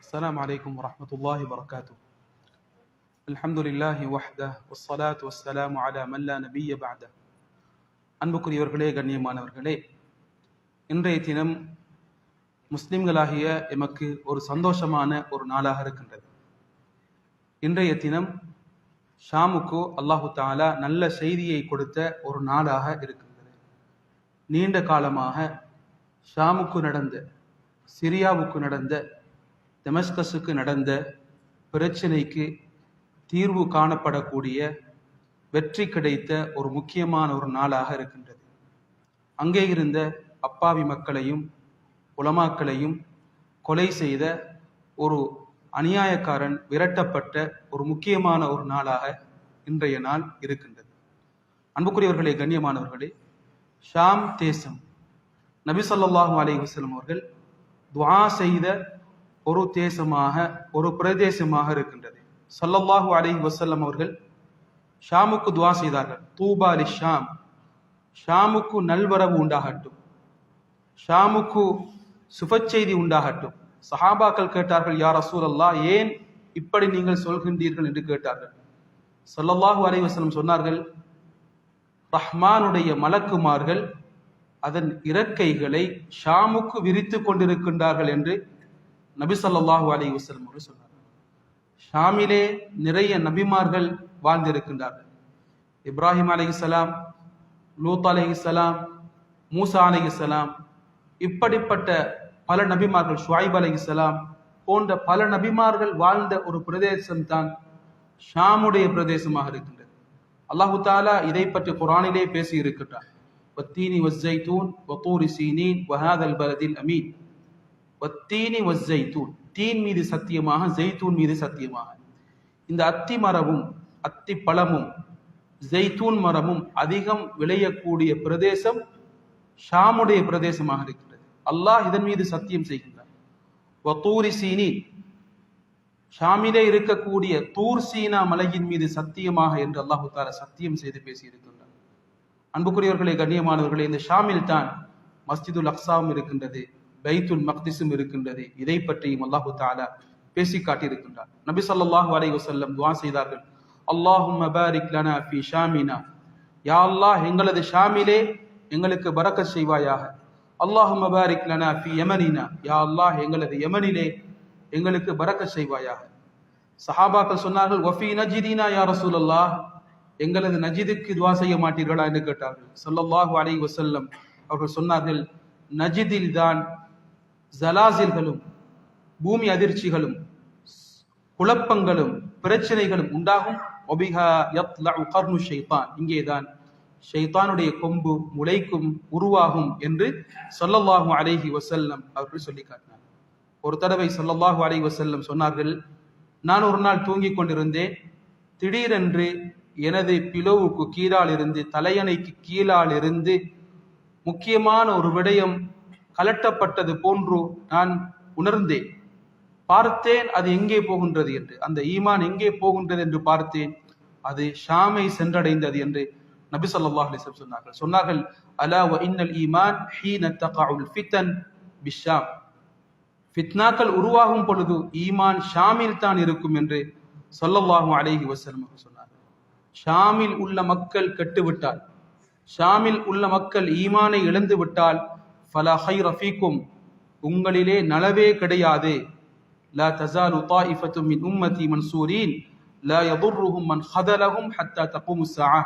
السلام عليكم ورحمة الله وبركاته الحمد لله وحده والصلاة والسلام على من لا نبي بعده அன்புக்குரியவர்களே கண்ணியமானவர்களே இன்றைய தினம் முஸ்லிம்களாகிய எமக்கு ஒரு சந்தோஷமான ஒரு நாளாக இருக்கின்றது இன்றைய தினம் ஷாமுக்கு அல்லாஹு தாலா நல்ல செய்தியை கொடுத்த ஒரு நாளாக இருக்கின்றது நீண்ட காலமாக ஷாமுக்கு நடந்த சிரியாவுக்கு நடந்த தெமஸ்கஸுக்கு நடந்த பிரச்சனைக்கு தீர்வு காணப்படக்கூடிய வெற்றி கிடைத்த ஒரு முக்கியமான ஒரு நாளாக இருக்கின்றது. அங்கே இருந்த அப்பாவி மக்களையும் உலமாக்களையும் கொலை செய்த ஒரு அநியாயக்காரன் விரட்டப்பட்ட ஒரு முக்கியமான ஒரு நாளாக இன்றைய நாள் இருக்கின்றது. அன்புக்குரியவர்களே கண்ணியமானவர்களே ஷாம் தேசம். நபி சொல்லாஹு அலி வஸல்லம் அவர்கள் துவா செய்த ஒரு தேசமாக ஒரு பிரதேசமாக இருக்கின்றது. சல்லல்லாஹு அலி வசல்லம் அவர்கள் ஷாமுக்கு துவா செய்தார்கள். தூபாலி ஷாம். ஷாமுக்கு நல்வரவு உண்டாகட்டும். ஷாமுக்கு சுபச்செய்தி உண்டாகட்டும். சஹாபாக்கள் கேட்டார்கள் யார் ரசூலல்லாஹ் ஏன் இப்படி நீங்கள் சொல்கின்றீர்கள்? என்று கேட்டார்கள். சொல்லல்லாஹு அலைவசனம் சொன்னார்கள் ரஹ்மானுடைய மலக்குமார்கள் அதன் இறக்கைகளை ஷாமுக்கு விரித்து கொண்டிருக்கின்றார்கள் என்று நபி ஸல்லல்லாஹு அலைஹி வஸல்லம் அவர்கள் ஷாமிலே நிறைய நபிமார்கள் வாழ்ந்திருக்கின்றார்கள். இப்ராஹிம் அலைஹிஸ்ஸலாம் லூத் அலைஹிஸ்ஸலாம் மூசா அலைஹிஸ்ஸலாம் இப்படிப்பட்ட பல நபிமார்கள் ஷுவாய்ப் அலைஹிஸ்ஸலாம் போன்ற பல நபிமார்கள் வாழ்ந்த ஒரு பிரதேசம் தான் ஷாமுடைய பிரதேசமாக இருக்கின்றது. அல்லாஹு தாலா இதை பற்றி குரானிலே பேசி இருக்கின்றார் வத்தீனி வஸ்ஸைத்தூன் வத்தூரி சீனீன் வஹாதல் பலதில் அமீன். வத்தீனி ஜெய்தூன் தீன் மீது சத்தியமாக ஜெய்தூன் மீது சத்தியமாக. இந்த அத்தி மரமும் அத்தி பழமும் ஜெய்தூன் மரமும் அதிகம் விளையக்கூடிய பிரதேசம் ஷாமுடைய பிரதேசமாக இருக்கிறது அல்லாஹ் இதன் மீது சத்தியம் செய்கின்றார் வத்தூரி சீனி ஷாமிலே இருக்கக்கூடிய தூர் சீனா மலையின் மீது சத்தியமாக என்று அல்லாஹு தாலா சத்தியம் செய்து பேசியிருக்கின்றார் அன்புக்குரியவர்களே கண்ணியமானவர்களே இந்த ஷாமில் தான் மஸ்ஜிதுல் அக்ஸாவும் இருக்கின்றது. பைத்துல் மக்திஸும் இருக்கின்றது. இதை பற்றியும் அல்லாஹு தாலா பேசி காட்டியிருக்கின்றார் நபி ஸல்லல்லாஹு அலை வசல்லம் துவா செய்தார்கள். அல்லாஹும் மபாரிக் லனா ஃபி ஷாமினா. யா அல்லாஹ் எங்களது ஷாமிலே எங்களுக்கு பறக்க செய்வாயாக. அல்லாஹும் மபாரிக் லனா ஃபி யமனினா. யா அல்லாஹ் எங்களது யமனிலே எங்களுக்கு பறக்க செய்வாயாக. சஹாபாக்கள் சொன்னார்கள் வஃபி நஜிதீனா யா ரசூலல்லாஹ். எங்களது நஜிதுக்கு துவா செய்ய மாட்டீர்களா? என்று கேட்டார்கள். ஸல்லல்லாஹு அலை வசல்லம் அவர்கள் சொன்னார்கள் நஜிதில் தான் ஜலாசில்களும் பூமி அதிர்ச்சிகளும் குழப்பங்களும் பிரச்சனைகளும் உண்டாகும். கர்னு இங்கேதான் ஷைத்தானுடைய கொம்பு முளைக்கும் உருவாகும் என்று சொல்லல்லாஹு அலைஹி வசல்லம் அவர்கள் சொல்லி காட்டினார் ஒரு தடவை சொல்லல்லாஹு அலைஹி வசல்லம் சொன்னார்கள் நான் ஒரு நாள் தூங்கிக் கொண்டிருந்தேன். திடீரென்று எனது பிளவுக்கு கீழால் இருந்து தலையணைக்கு கீழால் இருந்து முக்கியமான ஒரு விடயம் கலட்டப்பட்டது போன்று நான் உணர்ந்தேன். பார்த்தேன் அது எங்கே போகின்றது என்று. அந்த ஈமான் எங்கே போகின்றது என்று பார்த்தேன். அது ஷாமை சென்றடைந்தது என்று நபி ஸல்லல்லாஹு அலிசம் சொன்னார்கள். சொன்னார்கள் அலா வ இன்னல் ஈமான் ஹீன தகஉல் ஃபித்தன் பிஷாம். ஃபித்னாக்கள் உருவாகும் பொழுது ஈமான் ஷாமில் தான் இருக்கும் என்று சொல்லல்லாஹும் அலேஹி வசலம் சொன்னார்கள். ஷாமில் உள்ள மக்கள் கெட்டுவிட்டால் ஷாமில் உள்ள மக்கள் ஈமானை இழந்து விட்டால் ஃபலா ஹை ரஃபீக்கும் உங்களிலே நலவே கிடையாது லா தஸாலு தாயிஃபத்து மின் உம்மதி மன்சூரீன் லா யதுர்ருஹும் மன் ஹதலஹும் ஹத்தா தப்பும் ஸஆ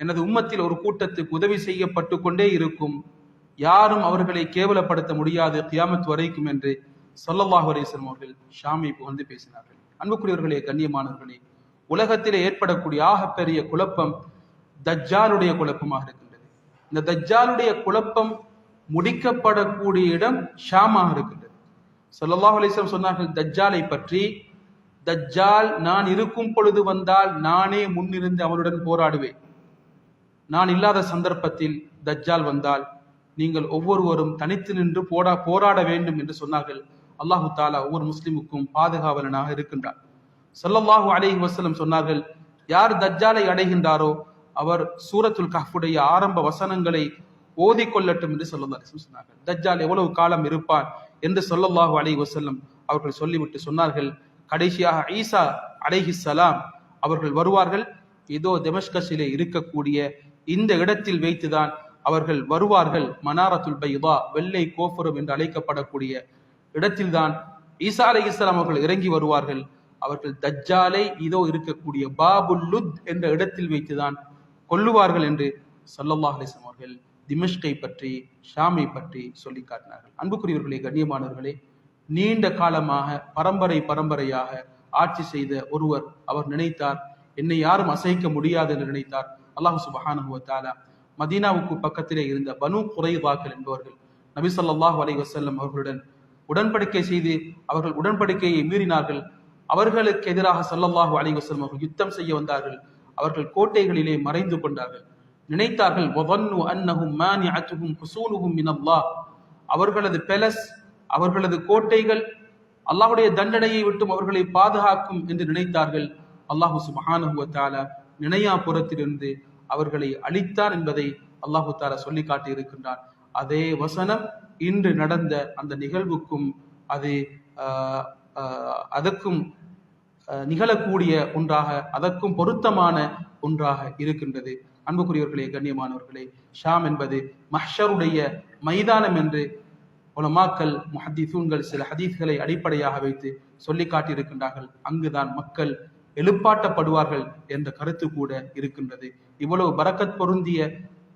எனது உம்மத்தில் ஒரு கூட்டத்துக்கு உதவி செய்யப்பட்டு கொண்டே இருக்கும் யாரும் அவர்களை கேவலப்படுத்த முடியாது கியாமத் வரைக்கும் என்று சொல்லல்லாஹ் வரேசன் அவர்கள் ஷாமை புகழ்ந்து பேசினார்கள் அன்புக்குரியவர்களே கண்ணியமானவர்களே உலகத்திலே ஏற்படக்கூடிய ஆகப்பெரிய குழப்பம் தஜ்ஜாலுடைய குழப்பமாக இருக்கின்றது இந்த தஜ்ஜாலுடைய குழப்பம் முடிக்கப்படக்கூடிய இடம் ஷாமாக இருக்கின்றது. சொல்லல்லாஹ் அலிஸ்லாம் சொன்னார்கள் தஜ்ஜாலை பற்றி தஜ்ஜால் நான் இருக்கும் பொழுது வந்தால் நானே முன்னிருந்து அவனுடன் போராடுவேன். நான் இல்லாத சந்தர்ப்பத்தில் தஜ்ஜால் வந்தால் நீங்கள் ஒவ்வொருவரும் தனித்து நின்று போடா போராட வேண்டும் என்று சொன்னார்கள். அல்லாஹு தாலா ஒவ்வொரு முஸ்லிமுக்கும் பாதுகாவலனாக இருக்கின்றார் சொல்லல்லாஹு அலைஹி வசலம் சொன்னார்கள் யார் தஜ்ஜாலை அடைகின்றாரோ அவர் சூரத்துல் கஹ்ஃபுடைய ஆரம்ப வசனங்களை ஓதிக்கொள்ளட்டும் என்று ஸல்லல்லாஹு சொன்னார்கள். தஜ்ஜால் எவ்வளவு காலம் இருப்பான் என்று சொல்லல்லாஹு அலைஹி வசல்லம் அவர்கள் சொல்லிவிட்டு சொன்னார்கள். கடைசியாக ஈசா சலாம் அவர்கள் வருவார்கள். இதோ தெமஸ்கஸிலே இருக்கக்கூடிய இந்த இடத்தில் வைத்துதான் அவர்கள் வருவார்கள். மனாரத்துல் பைதா வெள்ளை கோபுரம் என்று அழைக்கப்படக்கூடிய இடத்தில்தான் ஈசா அலைஹிஸ்ஸலாம் அவர்கள் இறங்கி வருவார்கள். அவர்கள் தஜ்ஜாலை இதோ இருக்கக்கூடிய பாபுல் லுத் என்ற இடத்தில் வைத்துதான் கொல்லுவார்கள் என்று சொல்லல்லாஹ் அலிஸ்லாம் அவர்கள் திமிஷ்கை பற்றி ஷாமை பற்றி சொல்லி காட்டினார்கள். அன்புக்குரியவர்களே கண்ணியமானவர்களே நீண்ட காலமாக பரம்பரை பரம்பரையாக ஆட்சி செய்த ஒருவர் அவர் நினைத்தார் என்னை யாரும் அசைக்க முடியாது என்று நினைத்தார். அல்லாஹு சுபஹானுவத்தாலா மதீனாவுக்கு பக்கத்திலே இருந்த பனு குறைவாக்கள் என்பவர்கள் நபி ஸல்லல்லாஹு அலைஹி அவர்களுடன் உடன்படிக்கை செய்து அவர்கள் உடன்படிக்கையை மீறினார்கள். அவர்களுக்கு எதிராக சல்லல்லாஹு அலைஹி அவர்கள் யுத்தம் செய்ய வந்தார்கள். அவர்கள் கோட்டைகளிலே மறைந்து கொண்டார்கள். நினைத்தார்கள். அவர்களது பெலஸ் அவர்களது கோட்டைகள் அல்லாஹுடைய தண்டனையை விட்டும் அவர்களை பாதுகாக்கும் என்று நினைத்தார்கள். அல்லாஹு சுப்ஹானஹு வ நினையாபுரத்திலிருந்து அவர்களை அழித்தான் என்பதை அல்லாஹு தாலா சொல்லி காட்டி அதே வசனம் இன்று நடந்த அந்த நிகழ்வுக்கும் அது அதற்கும் நிகழக்கூடிய ஒன்றாக அதற்கும் பொருத்தமான ஒன்றாக இருக்கின்றது. அன்புக்குரியவர்களே கண்ணியமானவர்களே ஷாம் என்பது மஹ்ஷருடைய மைதானம் என்று உலமாக்கல் முஹத்திசூன்கள் சில ஹதீஸ்களை அடிப்படையாக வைத்து சொல்லி காட்டியிருக்கின்றார்கள். அங்குதான் மக்கள் எழுப்பாட்டப்படுவார்கள் என்ற கருத்து கூட இருக்கின்றது. இவ்வளவு பரக்கத் பொருந்திய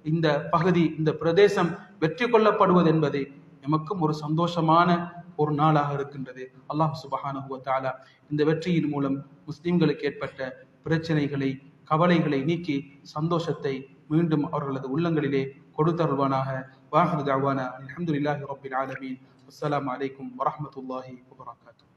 இந்த பகுதி இந்த பிரதேசம் வெற்றி கொள்ளப்படுவது என்பது எமக்கும் ஒரு சந்தோஷமான ஒரு நாளாக இருக்கின்றது. அல்லாஹ் சுபஹானஹு தாலா இந்த வெற்றியின் மூலம் முஸ்லிம்களுக்கு ஏற்பட்ட பிரச்சனைகளை கவலைகளை நீக்கி சந்தோஷத்தை மீண்டும் அவர்களது உள்ளங்களிலே கொடுத்தருள்வானாக. வாஹர் தாவானா அலமதுல்லாஹி ரப்பில் ஆலமீன். அஸ்லாம் அலைக்கும் வரமத்துல்லாஹி வபரகாத்துஹு.